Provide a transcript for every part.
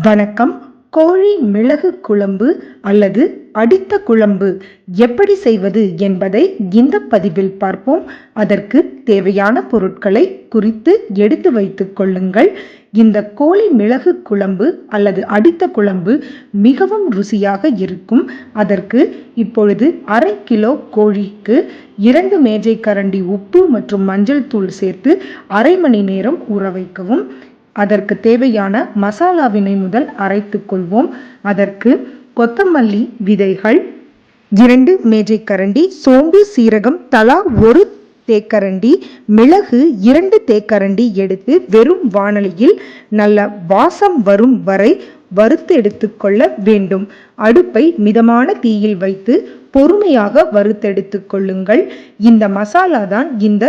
வணக்கம். கோழி மிளகு குழம்பு அல்லது அடித்த குழம்பு எப்படி செய்வது என்பதை இந்த பதிவில் பார்ப்போம். அதற்கு தேவையான பொருட்களை குறித்து எடுத்து வைத்துக் கொள்ளுங்கள். இந்த கோழி மிளகு குழம்பு அல்லது அடித்த குழம்பு மிகவும் ருசியாக இருக்கும். அதற்கு இப்பொழுது அரை கிலோ கோழிக்கு இரண்டு மேஜை கரண்டி உப்பு மற்றும் மஞ்சள் தூள் சேர்த்து அரை மணி நேரம் ஊற வைக்கவும். அதற்கு தேவையான மசாலாவினை முதல் அரைத்துக் கொள்வோம். அதற்கு கொத்தமல்லி விதைகள் இரண்டு மேஜை கரண்டி சோம்பு சீரகம் தலா ஒரு தேக்கரண்டி மிளகு இரண்டு தேக்கரண்டி எடுத்து வெறும் வானலியில் நல்ல வாசம் வரும் வரை வறுத்து எடுத்துக்கொள்ள வேண்டும். அடுப்பை மிதமான தீயில் வைத்து பொறுமையாக வறுத்தெடுத்து கொள்ளுங்கள். இந்த மசாலா தான் இந்த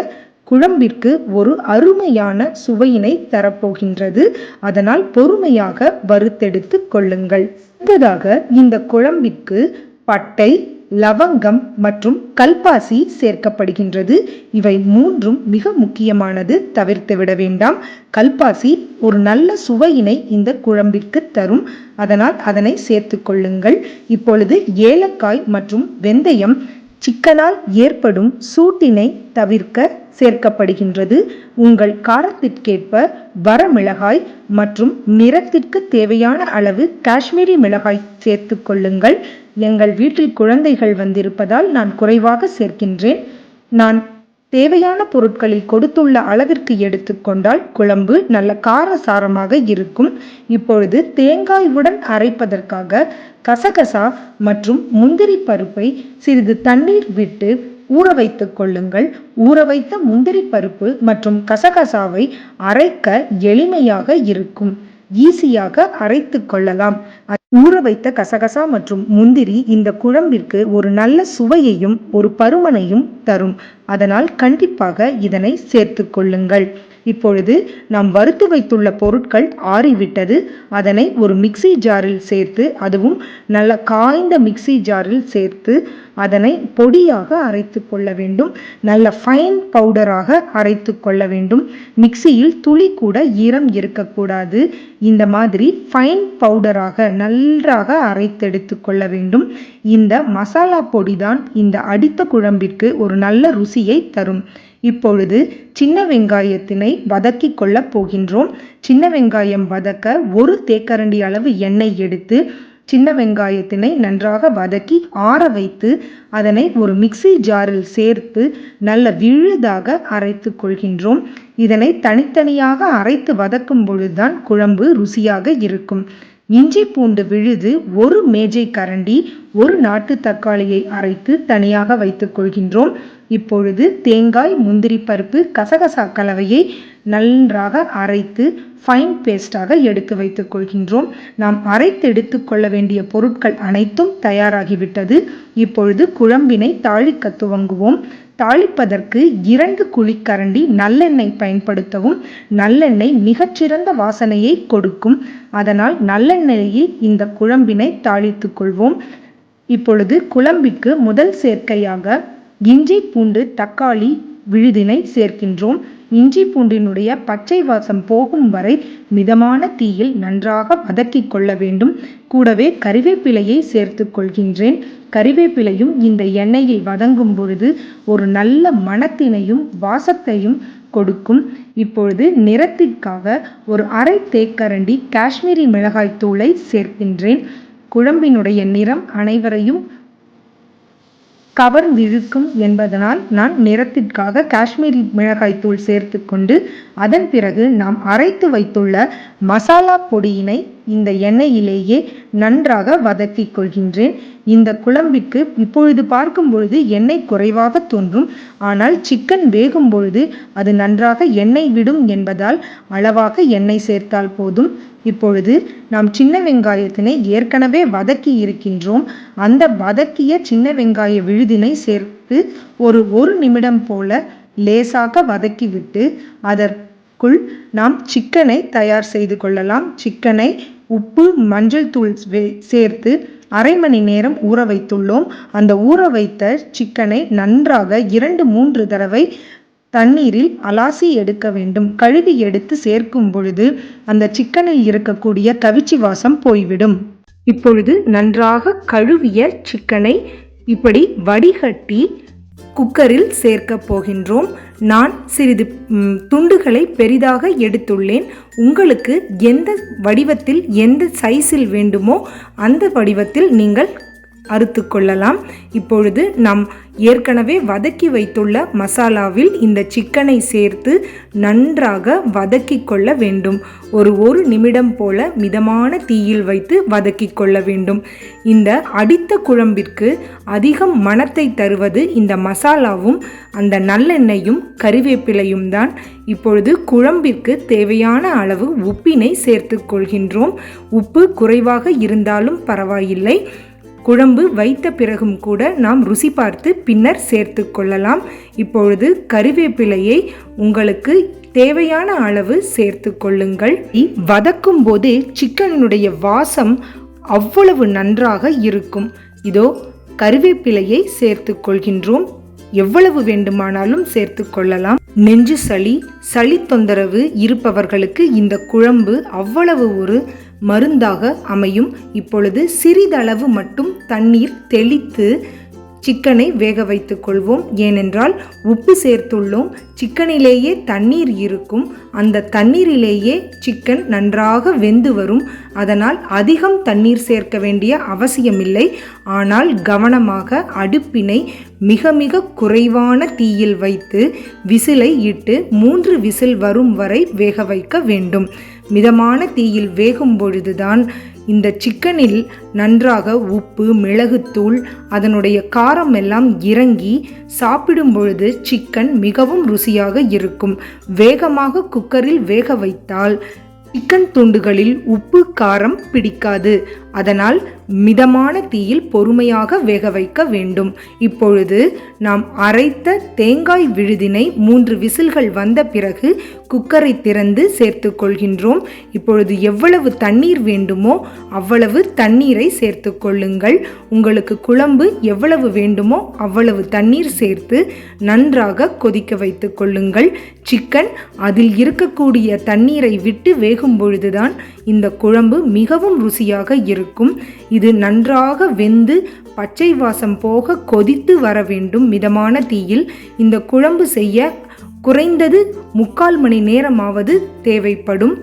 குழம்பிற்கு ஒரு அருமையான சுவையினை தரப்போகின்றது. அதனால் பொறுமையாக வறுத்தெடுத்து கொள்ளுங்கள். அடுத்ததாக இந்த குழம்பிற்கு பட்டை லவங்கம் மற்றும் கல்பாசி சேர்க்கப்படுகின்றது. இவை மூன்றும் மிக முக்கியமானது. தவிர்த்து விட வேண்டாம். கல்பாசி ஒரு நல்ல சுவையினை இந்த குழம்பிற்கு தரும். அதனால் அதனை சேர்த்து கொள்ளுங்கள். இப்பொழுது ஏலக்காய் மற்றும் வெந்தயம் சிக்கனால் ஏற்படும் சூட்டினை தவிர்க்க சேர்க்கப்படுகின்றது. உங்கள் காரத்திற்கேற்ப வரமிளகாய் மற்றும் நிறத்திற்கு தேவையான அளவு காஷ்மீரி மிளகாய் சேர்த்து கொள்ளுங்கள். எங்கள் வீட்டில் குழந்தைகள் வந்திருப்பதால் நான் குறைவாக சேர்க்கின்றேன். நான் தேவையான பொருட்களில் கொடுத்துள்ள அளவிற்கு எடுத்துக்கொண்டால் குழம்பு நல்ல காரசாரமாக இருக்கும். இப்பொழுது தேங்காயுடன் அரைப்பதற்காக கசகசா மற்றும் முந்திரி பருப்பை சிறிது தண்ணீர் விட்டு ஊற வைத்துக் கொள்ளுங்கள். ஊற வைத்த முந்திரி பருப்பு மற்றும் கசகசாவை அரைக்க எளிமையாக இருக்கும். ஈஸியாக அரைத்து கொள்ளலாம். ஊற வைத்த கசகசா மற்றும் முந்திரி இந்த குழம்பிற்கு ஒரு நல்ல சுவையையும் ஒரு பருமனையும் தரும். அதனால் கண்டிப்பாக இதனை சேர்த்து கொள்ளுங்கள். இப்பொழுது நாம் வறுத்து வைத்துள்ள பொருட்கள் ஆறிவிட்டது. அதனை ஒரு மிக்சி ஜாரில் சேர்த்து அதுவும் நல்ல காய்ந்த மிக்சி ஜாரில் சேர்த்து அதனை பொடியாக அரைத்து கொள்ள வேண்டும். நல்ல ஃபைன் பவுடராக அரைத்து கொள்ள வேண்டும். மிக்சியில் துளி கூட ஈரம் இருக்கக்கூடாது. இந்த மாதிரி ஃபைன் பவுடராக நன்றாக அரைத்தெடுத்து கொள்ள வேண்டும். இந்த மசாலா பொடிதான் இந்த அடித்த குழம்பிற்கு ஒரு நல்ல ருசியை தரும். இப்பொழுது சின்ன வெங்காயத்தினை வதக்கி கொள்ளப் போகின்றோம். சின்ன வெங்காயம் வதக்க ஒரு தேக்கரண்டி அளவு எண்ணெய் எடுத்து சின்ன வெங்காயத்தினை நன்றாக வதக்கி ஆற வைத்து அதனை ஒரு மிக்சி ஜாரில் சேர்த்து நல்ல விழுதாக அரைத்து கொள்கின்றோம். இதனை தனித்தனியாக அரைத்து வதக்கும் பொழுதுதான் குழம்பு ருசியாக இருக்கும். இஞ்சி பூண்டு விழுது ஒரு மேஜை கரண்டி ஒரு நாட்டு தக்காளியை அரைத்து தனியாக வைத்துக் கொள்கின்றோம். இப்பொழுது தேங்காய் முந்திரி பருப்பு கசகசா கலவையை நன்றாக அரைத்து ஃபைன் பேஸ்டாக எடுத்து வைத்துக் கொள்கின்றோம். நாம் அரைத்து எடுத்து கொள்ள வேண்டிய பொருட்கள் அனைத்தும் தயாராகிவிட்டது. இப்பொழுது குழம்பினை தாளிக்க துவங்குவோம். தாளிப்பதற்கு இரண்டு குழிக்கரண்டி நல்லெண்ணெய் பயன்படுத்தவும் நல்லெண்ணெய் மிகச்சிறந்த வாசனையை கொடுக்கும். அதனால் நல்லெண்ணெயில் இந்த குழம்பினை தாளித்துக் கொள்வோம். இப்பொழுது குழம்பிற்கு முதல் சேர்க்கையாக இஞ்சி பூண்டு தக்காளி விழுதினை சேர்க்கின்றோம். இஞ்சி பூண்டினுடைய பச்சை வாசம் போகும் வரை மிதமான தீயில் நன்றாக வதக்கி கொள்ள வேண்டும். கூடவே கறிவேப்பிலையை சேர்த்து கொள்கின்றேன். கறிவேப்பிலையும் இந்த எண்ணெயை வதங்கும் பொழுது ஒரு நல்ல மணத்தினையும் வாசத்தையும் கொடுக்கும். இப்பொழுது நிறத்திற்காக ஒரு அரை தேக்கரண்டி காஷ்மீரி மிளகாய் தூளை சேர்க்கின்றேன். குழம்பினுடைய நிறம் அனைவரையும் கவர்ந்திழுக்கும் என்பதனால் நான் நிறத்திற்காக காஷ்மீரி மிளகாய்த்தூள் சேர்த்து கொண்டு அதன் பிறகு நாம் அரைத்து வைத்துள்ள மசாலா பொடியினை இந்த எண்ணெயிலேயே நன்றாக வதக்கிக் கொள்கின்றேன். இந்த குழம்பிற்கு இப்பொழுது பார்க்கும் பொழுது எண்ணெய் குறைவாக தோன்றும். ஆனால் சிக்கன் வேகும் பொழுது அது நன்றாக எண்ணெய் விடும் என்பதால் அளவாக எண்ணெய் சேர்த்தால் போதும். இப்பொழுது நாம் சின்ன வெங்காயத்தினை ஏற்கனவே வதக்கி இருக்கின்றோம். அந்த வதக்கிய சின்ன வெங்காய விழுதினை சேர்த்து ஒரு ஒரு நிமிடம் போல லேசாக வதக்கிவிட்டு அதற்குள் நாம் சிக்கனை தயார் செய்து கொள்ளலாம். சிக்கனை உப்பு மஞ்சள் தூள் சேர்த்து அரை மணி நேரம் ஊற வைத்துள்ளோம். அந்த ஊற வைத்த சிக்கனை நன்றாக இரண்டு மூன்று தடவை தண்ணீரில் அலாசி எடுக்க வேண்டும். கழுவி எடுத்து சேர்க்கும் பொழுது அந்த சிக்கனில் இருக்கக்கூடிய கவிச்சி வாசம் போய்விடும். இப்பொழுது நன்றாக கழுவிய சிக்கனை இப்படி வடிகட்டி குக்கரில் சேர்க்க போகின்றோம். நான் சிறிது துண்டுகளை பெரிதாக எடுத்துள்ளேன். உங்களுக்கு எந்த வடிவத்தில் எந்த சைஸில் வேண்டுமோ அந்த வடிவத்தில் நீங்கள் அறுத்து கொள்ளலாம் இப்பொழுது நாம் ஏற்கனவே வதக்கி வைத்துள்ள மசாலாவில் இந்த சிக்கனை சேர்த்து நன்றாக வதக்கி கொள்ள வேண்டும். ஒரு ஒரு நிமிடம் போல மிதமான தீயில் வைத்து வதக்கி கொள்ள வேண்டும். இந்த அடித்த குழம்பிற்கு அதிகம் மணத்தை தருவது இந்த மசாலாவும் அந்த நல்லெண்ணெயும் கறிவேப்பிலையும் தான். இப்பொழுது குழம்பிற்கு தேவையான அளவு உப்பினை சேர்த்து கொள்கின்றோம். உப்பு குறைவாக இருந்தாலும் பரவாயில்லை. குழம்பு வைத்த பிறகும் கூட நாம் ருசி பார்த்து பின்னர் சேர்த்து கொள்ளலாம். இப்பொழுது கருவேப்பிலையை உங்களுக்கு தேவையான அளவு சேர்த்து கொள்ளுங்கள். வதக்கும் போது சிக்கனினுடைய வாசம் அவ்வளவு நன்றாக இருக்கும். இதோ கருவேப்பிலையை சேர்த்து கொள்கின்றோம். எவ்வளவு வேண்டுமானாலும் சேர்த்து கொள்ளலாம். நெஞ்சு சளி சளி தொந்தரவு இருப்பவர்களுக்கு இந்த குழம்பு அவ்வளவு ஒரு மருந்தாக அமையும். இப்பொழுது சிறிதளவு மட்டும் தண்ணீர் தெளித்து சிக்கனை வேக வைத்து கொள்வோம். ஏனென்றால் உப்பு சேர்த்துள்ளோம். சிக்கனிலேயே தண்ணீர் இருக்கும். அந்த தண்ணீரிலேயே சிக்கன் நன்றாக வெந்து வரும். அதனால் அதிகம் தண்ணீர் சேர்க்க வேண்டிய அவசியமில்லை. ஆனால் கவனமாக அடுப்பினை மிக மிக குறைவான தீயில் வைத்து விசிலை இட்டு மூன்று விசில் வரும் வரை வேக வைக்க வேண்டும். மிதமான தீயில் வேகும் பொழுதுதான் இந்த சிக்கனில் நன்றாக உப்பு மிளகுத்தூள் அதனுடைய காரம் எல்லாம் இறங்கி சாப்பிடும் பொழுது சிக்கன் மிகவும் ருசியாக இருக்கும். வேகமாக குக்கரில் வேக வைத்தால் சிக்கன் துண்டுகளில் உப்பு காரம் பிடிக்காது. அதனால் மிதமான தீயில் பொறுமையாக வேக வைக்க வேண்டும். இப்பொழுது நாம் அரைத்த தேங்காய் விழுதினை மூன்று விசில்கள் வந்த பிறகு குக்கரை திறந்து சேர்த்து கொள்கின்றோம். இப்பொழுது எவ்வளவு தண்ணீர் வேண்டுமோ அவ்வளவு தண்ணீரை சேர்த்து கொள்ளுங்கள். உங்களுக்கு குழம்பு எவ்வளவு வேண்டுமோ அவ்வளவு தண்ணீர் சேர்த்து நன்றாக கொதிக்க வைத்து கொள்ளுங்கள். சிக்கன் அதில் இருக்கக்கூடிய தண்ணீரை விட்டு வேகும் பொழுதுதான் இந்த குழம்பு மிகவும் ருசியாக இருக்கும். இது நன்றாக வெந்து பச்சை வாசம் போக கொதித்து வர வேண்டும் மிதமான தீயில். இந்த குழம்பு செய்ய குறைந்தது முக்கால் மணி நேரமாவது தேவைப்படும்.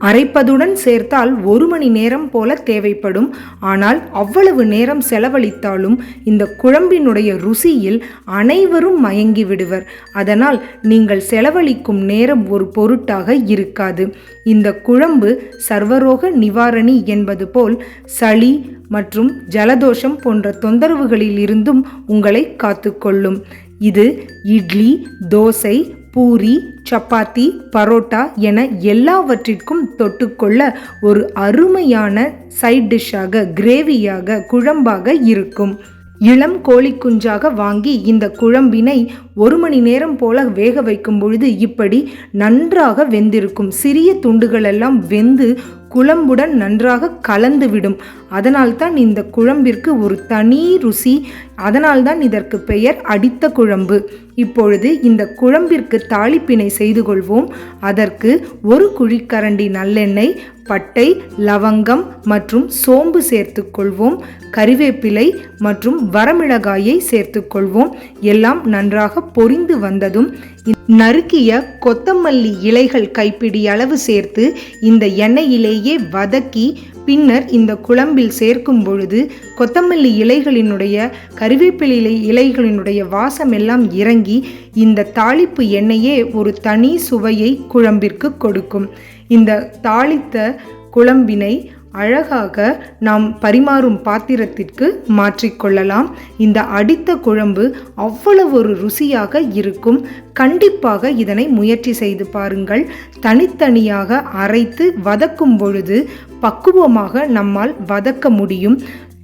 அரைப்பதுடன் சேர்த்தால் ஒரு மணி நேரம் போல தேவைப்படும். ஆனால் அவ்வளவு நேரம் செலவழித்தாலும் இந்த குழம்பினுடைய ருசியில் அனைவரும் மயங்கி விடுவர். அதனால் நீங்கள் செலவழிக்கும் நேரம் ஒரு பொருட்டாக இருக்காது. இந்த குழம்பு சர்வரோக நிவாரணி என்பது போல் சளி மற்றும் ஜலதோஷம் போன்ற தொந்தரவுகளில் இருந்தும் உங்களை காத்துக்கொள்ளும். இது இட்லி தோசை பூரி சப்பாத்தி பரோட்டா என எல்லாவற்றிற்கும் தொட்டுக்கொள்ள ஒரு அருமையான சைட் டிஷ்ஷாக கிரேவியாக குழம்பாக இருக்கும். இளம் கோழி குஞ்சாக வாங்கி இந்த குழம்பினை ஒரு மணி நேரம் போல வேக வைக்கும் பொழுது இப்படி நன்றாக வெந்திருக்கும். சிறிய துண்டுகளெல்லாம் வெந்து குழம்புடன் நன்றாக கலந்துவிடும். அதனால்தான் இந்த குழம்பிற்கு ஒரு தனி ருசி அதனால்தான் இதற்கு பெயர் அடித்த குழம்பு. இப்பொழுது இந்த குழம்பிற்கு தாளிப்பினை செய்து கொள்வோம். அதற்கு ஒரு குழிக்கரண்டி நல்லெண்ணெய் பட்டை லவங்கம் மற்றும் சோம்பு சேர்த்து கொள்வோம். கறிவேப்பிலை மற்றும் வரமிளகாயை சேர்த்து கொள்வோம். எல்லாம் நன்றாக பொரிந்து வந்ததும் நறுக்கிய கொத்தமல்லி இலைகள் கைப்பிடி அளவு சேர்த்து இந்த எண்ணெயிலேயே வதக்கி பின்னர் இந்த குழம்பில் சேர்க்கும் பொழுது கொத்தமல்லி இலைகளினுடைய கருவேப்பிலை இலைகளினுடைய வாசம் எல்லாம் இறங்கி இந்த தாளிப்பு எண்ணெயே ஒரு தனி சுவையை குழம்பிற்கு கொடுக்கும். இந்த தாளித்த குழம்பினை அழகாக நாம் பரிமாறும் பாத்திரத்திற்கு மாற்றிக்கொள்ளலாம் இந்த அடித்த குழம்பு அவ்வளவு ஒரு ருசியாக இருக்கும். கண்டிப்பாக இதனை முயற்சி செய்து பாருங்கள். தனித்தனியாக அரைத்து வதக்கும் பொழுது பக்குவமாக நம்மால் வதக்க முடியும்.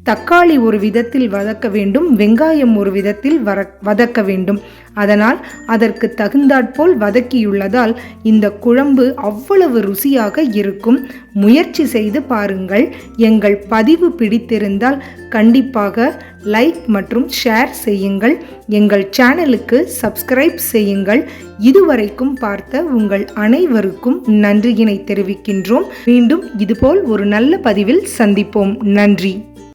தக்காளி ஒரு விதத்தில் வதக்க வேண்டும் வெங்காயம் ஒரு விதத்தில் வர வதக்க வேண்டும். அதனால் அதற்கு தகுந்தாற்போல் வதக்கியுள்ளதால் இந்த குழம்பு அவ்வளவு ருசியாக இருக்கும். முயற்சி செய்து பாருங்கள். எங்கள் பதிவு பிடித்திருந்தால் கண்டிப்பாக லைக் மற்றும் ஷேர் செய்யுங்கள். எங்கள் சேனலுக்கு சப்ஸ்கிரைப் செய்யுங்கள். இதுவரைக்கும் பார்த்த உங்கள் அனைவருக்கும் நன்றியினை தெரிவிக்கின்றோம். மீண்டும் இதுபோல் ஒரு நல்ல பதிவில் சந்திப்போம். நன்றி.